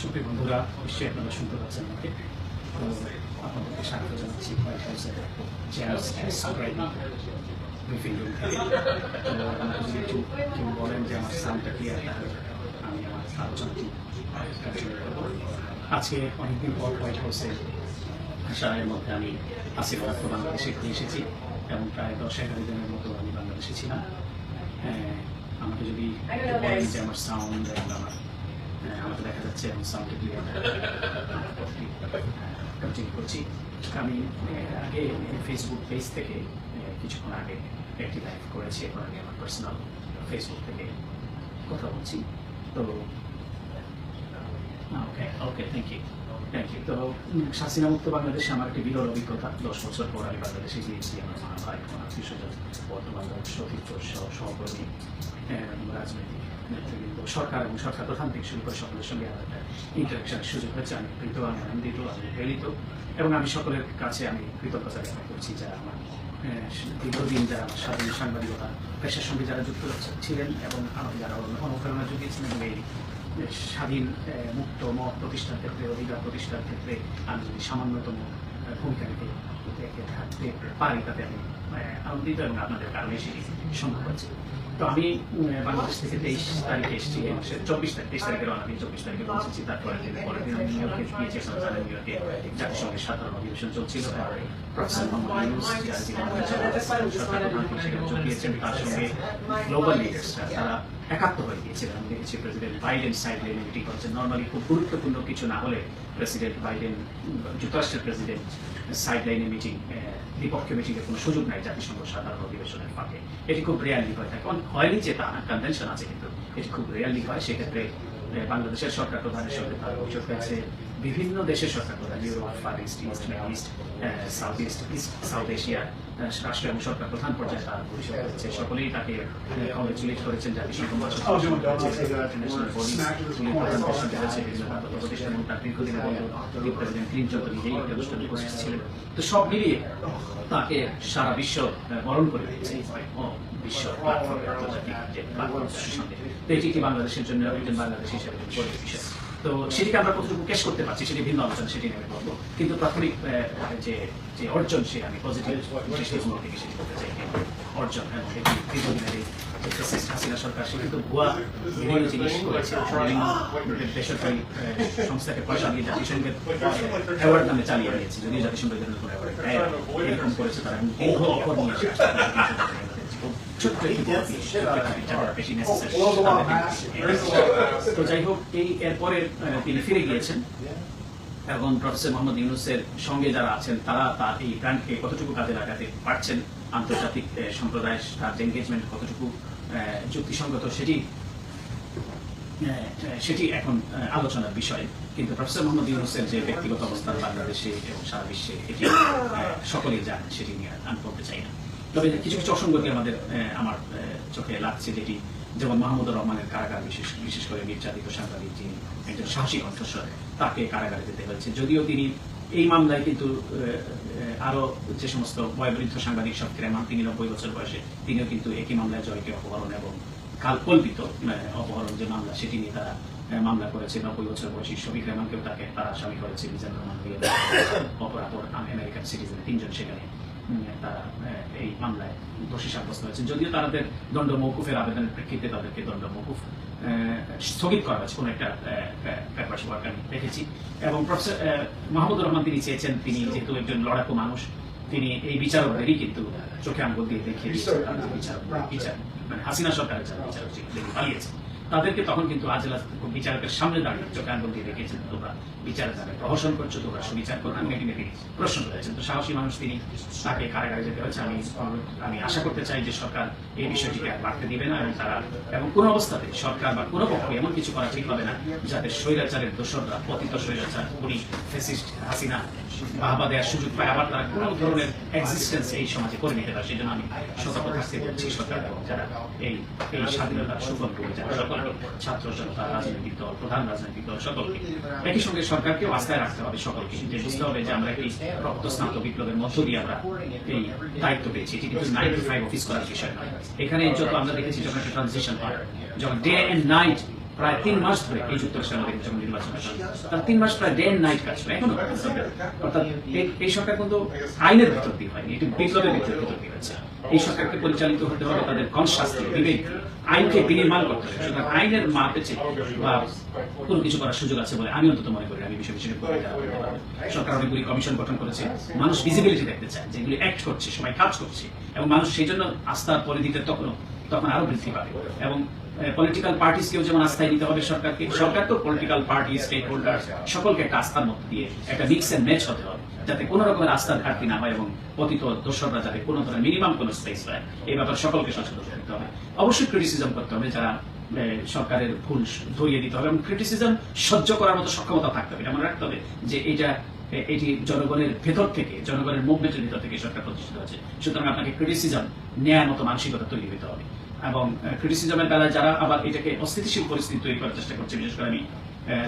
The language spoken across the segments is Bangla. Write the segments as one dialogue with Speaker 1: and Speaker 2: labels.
Speaker 1: সুপ্রিয় বন্ধুরা নিশ্চয়ই আপনারা শুনতে পাচ্ছেন আমাকে। তো আপনাদেরকে স্বাগত জানাচ্ছি হোয়াইট হাউসের চেয়ার্স ব্রিফিং রুম থেকে। তো যদি একটু কেউ বলেন যে আমার সাউন্ডটা ক্লিয়ার তাহলে আমি আমার আলোচনাটি। আজকে অনেকদিন পর হোয়াইট হাউসে আসার মধ্যে আমি আসিফ রাত্র বাংলাদেশে ঘুরে এসেছি এবং প্রায় দশ এগারো দিনের মতো আমি বাংলাদেশে ছিলাম। হ্যাঁ, আমাকে যদি বলেন যে আমার সাউন্ড এবং আমার আমাকে দেখা যাচ্ছে এবং সাউন্ড কন্টিনিউ করছি আমি আগে ফেসবুক পেজ থেকে কিছুক্ষণ আগে একটি লাইভ করেছি এখন আমি আমার পার্সোনাল ফেসবুক থেকে কথা বলছি তো okay okay thank you thank you তো শাসিনা মুক্ত বাংলাদেশে আমার একটি বিরল অভিজ্ঞতা দশ বছর পর আমি বাংলাদেশে গিয়েছি আমার মা ভাই আমার স্বজন বর্তমান সতীর্থ সহকর্মী রাজনৈতিক সরকার এবং সরকার প্রধান থেকে শুরু সকলের সঙ্গে আমার একটা ইন্টারাকশনের সুযোগ হয়েছে। আমি প্রীত আমি আনন্দিত, আমি প্রেরিত এবং আমি সকলের কাছে আমি কৃতজ্ঞতা জ্ঞাপন করছি যারা আমার দীর্ঘদিন যারা আমার স্বাধীন সাংবাদিকতা, পেশার সঙ্গে যারা যুক্ত ছিলেন এবং আমাকে যারা অনুপ্রেরণা জুগিয়েছেন এবং এই স্বাধীন মুক্ত মত প্রতিষ্ঠার ক্ষেত্রে, অধিকার প্রতিষ্ঠার ক্ষেত্রে আমি যদি সামান্যতম ভূমিকা নিতে কারণে সেটি সম্ভব হচ্ছে তো আমি বাংলাদেশ থেকে তেইশ তারিখে এসেছি চব্বিশ তারিখ, তেইশ তারিখে রওনা দিন চব্বিশ তারিখে পৌঁছেছি। তারপরে দিন, পরের দিন আমি নিউ ইয়র্কে গিয়েছি আপনারা নিউ ইয়র্কে জাতিসংঘের সাধারণ অধিবেশন চলছিল। প্রফেসর মোহাম্মদ তার সঙ্গে গ্লোবাল লিডার্সরা তারা একাত্ম হয়ে গিয়েছিল। আমি দেখেছি প্রেসিডেন্ট বাইডেন সাইড লাইনে মিটিং করছেন নর্মালি খুব গুরুত্বপূর্ণ কিছু না হলে প্রেসিডেন্ট বাইডেন যুক্তরাষ্ট্রের প্রেসিডেন্ট সাইড লাইনে মিটিং বিপক্ষে মিটিংয়ের কোনো সুযোগ নাই জাতিসংঘ সাধারণ অধিবেশনের ফাঁকে। এটি খুব রেয়ারলি হয়ে থাকে। হয়নি যে তা কনভেনশন আছে কিন্তু এটি খুব রেয়ারলি হয়। সেক্ষেত্রে বাংলাদেশের সরকার প্রধানের সঙ্গে তার অভিযোগ হয়েছে। বিভিন্ন দেশের সরকার প্রধান Europe far east east middle east south east east south Asia রাষ্ট্র এবং সরকার প্রধান পর্যায়ে তার অভিযোগ হয়েছে সকলেই তাকে কংগ্রেচুলেট করেছেন জাতিসংঘ প্রতিষ্ঠান এবং তার প্রেসিডেন্ট ক্লিনটন তো নিজেই এই অনুষ্ঠানে উপস্থিত ছিলেন। তো সব মিলিয়ে তাকে সারা বিশ্ব বরণ করে দিয়েছে। বিশ্ব প্ল্যাটফর্মে আন্তর্জাতিক যে প্ল্যাটফর্ম সামনে তো এটি কি বাংলাদেশের জন্য একজন বাংলাদেশ হিসেবে গরিব বিষয়। তো সেটিকে আমরা কতটুকু ক্যাশ করতে পারছি, সেটি ভিন্ন আলোচনা, সেটি আমি কিন্তু প্রাথমিক যে যে অর্জন সে আমি পজিটিভ থেকে সেটি করতে চাই। অর্জন এবং দীর্ঘদিনের এই যে ফ্যাসিস্ট হাসিনা সরকার, সে কিন্তু ভুয়া বিভিন্ন জিনিস করেছে। বেসরকারি সংস্থাকে পয়সা দিয়ে জাতিসংঘের অ্যাওয়ার্ড নামে চালিয়ে যদিও জাতিসংঘ এই ধরনের কোনো অ্যাওয়ার্ড এরকম করেছে তারা। দীর্ঘ নিয়ে এরপরে আহ, তিনি ফিরে গিয়েছেন। এবং প্রফেসর মোহাম্মদ ইউনুসের সঙ্গে যারা আছেন তারা তার এই ব্র্যান্ডকে কতটুকু কাজে লাগাতে পারছেন আন্তর্জাতিক আহ, সম্প্রদায়ের তার এনগেজমেন্ট কতটুকু যুক্তিসঙ্গত সেটি সেটি এখন আলোচনার বিষয়। কিন্তু প্রফেসর মোহাম্মদ ইউনুসের যে ব্যক্তিগত অবস্থান বাংলাদেশে এবং সারা বিশ্বে এটি সকলেই জানেন সেটি নিয়ে আমি বলতে চাই না। তবে কিছু কিছু অসঙ্গতি আমাদের আমার চোখে লাগছে যেটি যেমন মাহমুদুর রহমানের কারাগার বিশেষ বিশেষ করে নির্যাতিত সাংবাদিক যিনি একজন সাহসী কণ্ঠস্বর তাকে কারাগারে যেতে হয়েছে। যদিও তিনি এই মামলায় কিন্তু আরও যে সমস্ত বয়োবৃদ্ধ সাংবাদিক সক্রিয় তিনি নব্বই বছর বয়সে তিনিও কিন্তু একই মামলায় জয়কে অপহরণ এবং কালকল্পিত আহ, অপহরণ যে মামলা সেটি নিয়ে তারা মামলা করেছে। নব্বই বছর বয়সী শফিক রেহমানকেও তাকে তারা আসামি করেছে মিজান রহমান অপরাপর আমেরিকান সিটিজেন তিনজন সেখানে তারা এই মামলায় দোষী সাব্যস্ত হয়েছে। যদিও তাদের দণ্ড মৌকুফের আবেদনের প্রেক্ষিতে তাদেরকে দণ্ড মৌকুফ স্থগিত করা হয়েছে কোনো একটা পেপার ওয়ার্ক আমি দেখেছি। এবং প্রফেসর মাহমুদুর রহমান তিনি চেয়েছেন তিনি যেহেতু একজন লড়াকু মানুষ তিনি এই বিচারকদেরই কিন্তু চোখে আঙ্গুল দিয়ে দেখিয়ে বিচার মানে হাসিনা সরকারের বিচারক পালিয়েছে তাদেরকে তখন কিন্তু আজলা বিচারকের সামনে দাঁড়িয়ে চোখে আঙ্গুল দিয়ে তোমরা বিচার যাবে প্রহসন করছ, তোমরা সুবিচার করো, আমি এটি প্রশ্ন করেছেন তো সাহসী মানুষ তিনি তাকে কারাগারে যেতে হয়েছে। আমি আমি আশা করতে চাই যে সরকার এই বিষয়টিকে আর বাড়তে দিবে না এবং তারা এবং কোন অবস্থাতে সরকার বা কোনো পক্ষ এমন কিছু করা ঠিক হবে না যাতে স্বৈরাচারের দোসররা পতিত স্বৈরাচার উনি ফেসিস্ট হাসিনা বাহবা দেওয়ার সুযোগ পায়। আবার তারা কোনো ধরনের এক্সিস্টেন্স এই সমাজে করে নিতে পারে। সেই জন্য আমি সতর্ক থাকতে বলছি সরকার যারা এই স্বাধীনতার সুফল করে যারা ছাত্র জনতা রাজনৈতিক দল, প্রধান রাজনৈতিক দল, সকলকে। একই সঙ্গে সরকারকেও আস্থায় রাখতে হবে সকলকে। যে বুঝতে হবে যে আমরা একটি রক্তস্নাত বিপ্লবের মধ্য দিয়ে আমরা এই দায়িত্ব পেয়েছি। এটি কিন্তু নাইন টু ফাইভ অফিস করার বিষয় নয়। এখানে যত আমরা দেখেছি যখন একটা ট্রানজিশন পার্ট যখন ডে অ্যান্ড নাইট প্রায় তিন মাস ধরে এই যুক্তরাষ্ট্রে আমাদের যখন নির্বাচন তারা তিন মাস প্রায় ডে নাইট কাজ করে এখনও। অর্থাৎ এই- সরকার কিন্তু আইনের ভিতর দিয়ে হয়নি, এটি বিপ্লবের ভিতর দিয়ে হয়েছে এই সরকারকে পরিচালিত হতে হবে তাদের কনসাসলি বিবেক আইনকে বিনির্মাণ করতে হবে। সুতরাং আইনের মাপেছে বা কোনো কিছু করার সুযোগ আছে বলে আমি অন্তত মনে করি আমি বিষয় বিষয়ে। সরকার অনেকগুলি কমিশন গঠন করেছে। মানুষ ভিজিবিলিটি দেখতে চায় যেগুলি অ্যাক্ট করছে, সবাই কাজ করছে। এবং মানুষ সেই জন্য আস্থার পরিধিতে তখন তখন আরও বৃদ্ধি পাবে। এবং পলিটিক্যাল পার্টিসকেও যেমন আস্থায় নিতে হবে সরকারকে, সরকার তো পলিটিক্যাল পার্টি স্টেক হোল্ডার সকলকে একটা আস্থার মধ্যে দিয়ে একটা মিক্স এন্ড ম্যাচ হতে হবে, যাতে কোনো রকমের আস্থার ঘাটতি না হয় এবং পতিত দোষররা যাতে কোনো ধরনের মিনিমাম কোনো স্পেস পায়। এই ব্যাপারে সকলকে সচেতন থাকতে হবে। অবশ্যই ক্রিটিসিজম করতে হবে, যারা সরকারের ভুল ধরিয়ে দিতে হবে এবং ক্রিটিসিজম সহ্য করার মতো সক্ষমতা থাকতে হবে। এটা মনে রাখতে হবে যে এটা এটি জনগণের ভেতর থেকে, জনগণের মুভমেন্টের ভিতর থেকে সরকার প্রতিষ্ঠিত হচ্ছে সুতরাং আপনাকে ক্রিটিসিজম নেয়ার মতো মানসিকতা তৈরি হতে হবে। এবং ক্রিটিসিজমের বেলায় যারা আবার এটাকে অস্থিতিশীল পরিস্থিতি তৈরি করার চেষ্টা করছে, বিশেষ করে আমি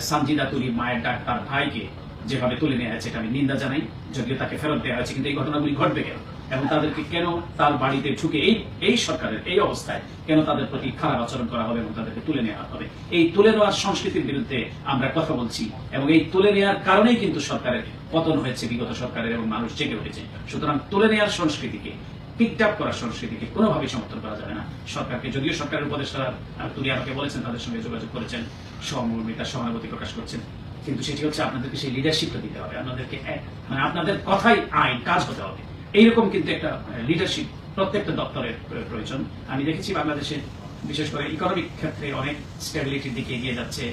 Speaker 1: সানজিদা তুলি, মায়ের ডাক তার ভাইকে যেভাবে তুলে নেওয়া হয়েছে, এটা আমি নিন্দা জানাই, যদিও তাকে ফেরত দেওয়া হয়েছে, কিন্তু এই ঘটনাগুলি ঘটবে কেন? এবং তাদেরকে কেন তার বাড়িতে ঢুকে এই এই সরকারের, এই অবস্থায় কেন তাদের প্রতি খারাপ আচরণ করা হবে এবং তাদেরকে তুলে নেওয়া হবে? এই তুলে নেওয়ার সংস্কৃতির বিরুদ্ধে আমরা কথা বলছি, এবং এই তুলে নেওয়ার কারণেই কিন্তু সরকারের পতন হয়েছে, বিগত সরকারের এবং মানুষ জেগে উঠেছে। সুতরাং তুলে নেওয়ার সংস্কৃতিকে আপ করার সংস্কৃতিকে কোনোভাবেই সমর্থন করা যাবে না। সরকারকে, যদিও সরকারের উপদেষ্টা তুলি আমাকে বলেছেন, তাদের সঙ্গে যোগাযোগ করেছেন, সহমর্মিতা, সহানুভূতি প্রকাশ করছেন। কিন্তু সেটি হচ্ছে আপনাদেরকে সেই লিডারশিপটা দিতে হবে। আপনাদেরকে মানে আপনাদের কথাই আইন, কাজ হতে হবে। এইরকম কিন্তু একটা লিডারশিপ প্রত্যেকটা দপ্তরের প্রয়োজন। আমি দেখেছি বাংলাদেশে বিশেষ করে ইকোনমিক ক্ষেত্রে অনেক স্টেবিলিটির দিকে এগিয়ে যাচ্ছে।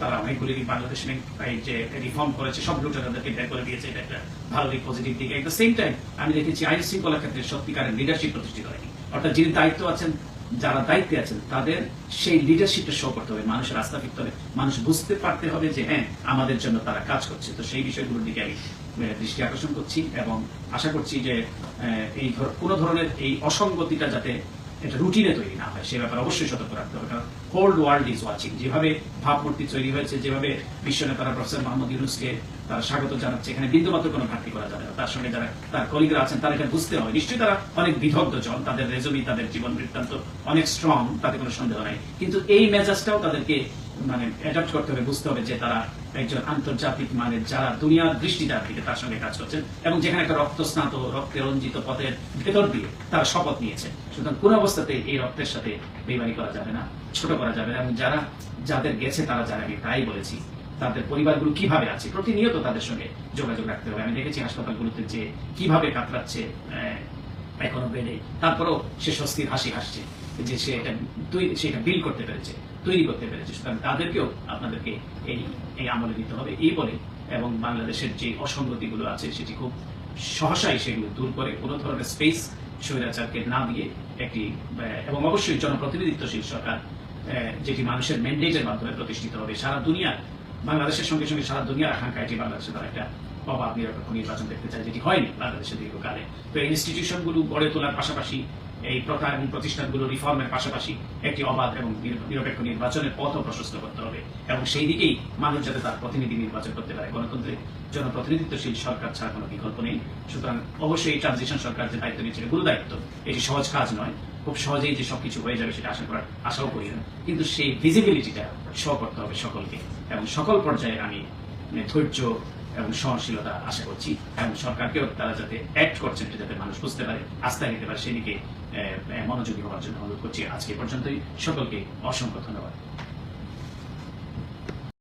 Speaker 1: তারা অনেকগুলি বাংলাদেশ ব্যাংক যে রিফর্ম করেছে, সব লুটে তাদেরকে বের করে দিয়েছে। এটা একটা ভালো দিক পজিটিভ দিক। এট দ্য সেম টাইম আমি দেখেছি আইন শৃঙ্খলা ক্ষেত্রে সত্যিকারের লিডারশিপ প্রতিষ্ঠিত হয়নি। অর্থাৎ যিনি দায়িত্ব আছেন, যারা দায়িত্বে আছেন, তাদের সেই লিডারশিপটা শো করতে হবে। মানুষের আস্থা ফিরতে হবে। মানুষ বুঝতে পারতে হবে যে হ্যাঁ আমাদের জন্য তারা কাজ করছে। তো সেই বিষয়গুলোর দিকে আমি দৃষ্টি আকর্ষণ করছি এবং আশা করছি যে এই কোনো ধরনের এই অসঙ্গতিটা যাতে এটা রুটিনে তৈরি না হয় সে ব্যাপারে অবশ্যই সতর্ক রাখতে হবে। কারণ হোল ওয়ার্ল্ড ইজ ওয়াচিং যেভাবে ভাবমূর্তি তৈরি হয়েছে, যেভাবে বিশ্ব নেতারা প্রফেসর মাহমুদ ইউনুসকে তারা স্বাগত জানাচ্ছে, এখানে বিন্দুমাত্র কোনো ঘাটতি করা যাবে না। তার সঙ্গে যারা তার কলিগরা আছেন, তারা এটা বুঝতে হবে। নিশ্চয়ই তারা অনেক বিধগ্ধ জন, তাদের রেজমি তাদের জীবন বৃত্তান্ত অনেক স্ট্রং তাতে কোনো সন্দেহ নাই। কিন্তু এই মেজাজটাও তাদেরকে মানে অ্যাডাপ্ট করতে হবে, বুঝতে হবে যে তারা একজন আন্তর্জাতিক মানের যারা দুনিয়ার দিকে তার সঙ্গে কাজ করছেন এবং যেখানে একটা রক্তস্নাত রক্তে রঞ্জিত পথের ভেতর দিয়ে তারা শপথ সুতরাং কোন অবস্থাতে এই রক্তের সাথে করা যাবে না, ছোট করা যাবে না। এবং যারা, যাদের গেছে তারা যারা আমি তাই বলেছি, তাদের পরিবারগুলো কীভাবে আছে, প্রতিনিয়ত তাদের সঙ্গে যোগাযোগ রাখতে হবে। আমি দেখেছি হাসপাতালগুলোতে যে কীভাবে কাতরাচ্ছে এখনও বেড়ে, তারপরেও সে স্বস্তির হাসি হাসছে যে সে এটা তৈরি সেটা বিল করতে পেরেছে। তৈরি করতে পেরেছে সুতরাং তাদেরকেও আপনাদেরকে এই এই আমলে দিতে হবে। এই বলে এবং বাংলাদেশের যে অসঙ্গতিগুলো আছে, সেটি খুব সহসাই সেগুলো দূর করে কোনো ধরনের স্পেস স্বৈরাচারকে না দিয়ে একটি এবং অবশ্যই জনপ্রতিনিধিত্বশীল সরকার যেটি মানুষের ম্যান্ডেটের মাধ্যমে প্রতিষ্ঠিত হবে। সারা দুনিয়ার, বাংলাদেশের সঙ্গে সঙ্গে সারা দুনিয়ার আকাঙ্ক্ষা এটি বাংলাদেশে তারা একটা অবাধ নিরপেক্ষ নির্বাচন দেখতে চায়, যেটি হয়নি বাংলাদেশের দীর্ঘকালে। তো এই ইনস্টিটিউশনগুলো গড়ে তোলার পাশাপাশি এই প্রথা এবং প্রতিষ্ঠানগুলো রিফর্মের পাশাপাশি একটি অবাধ এবং নিরপেক্ষ নির্বাচনের পথও প্রশস্ত করতে হবে এবং সেই দিকেই মানুষ যাতে তার প্রতিনিধি নির্বাচন করতে পারে। গণতন্ত্রের জনপ্রতিনিধিত্বশীল সরকার ছাড়া কোনো বিকল্প নেই। সুতরাং অবশ্যই এই ট্রানজিশন সরকার যে দায়িত্ব নিয়েছিল গুরু দায়িত্ব, এটি সহজ কাজ নয়। খুব সহজেই যে সবকিছু হয়ে যাবে সেটা আশা করার আশাও করি না। কিন্তু সেই ভিজিবিলিটিটা শো করতে হবে সকলকে এবং সকল পর্যায়ে আমি মানে ধৈর্য এবং সহনশীলতা আশা করছি এবং সরকারকেও তারা যাতে অ্যাক্ট করছেন যাতে মানুষ বুঝতে পারে, আস্থা নিতে পারে, সেদিকে মনোযোগী হওয়ার জন্য অনুরোধ করছি। আজকে পর্যন্তই সকলকে অসংখ্য ধন্যবাদ।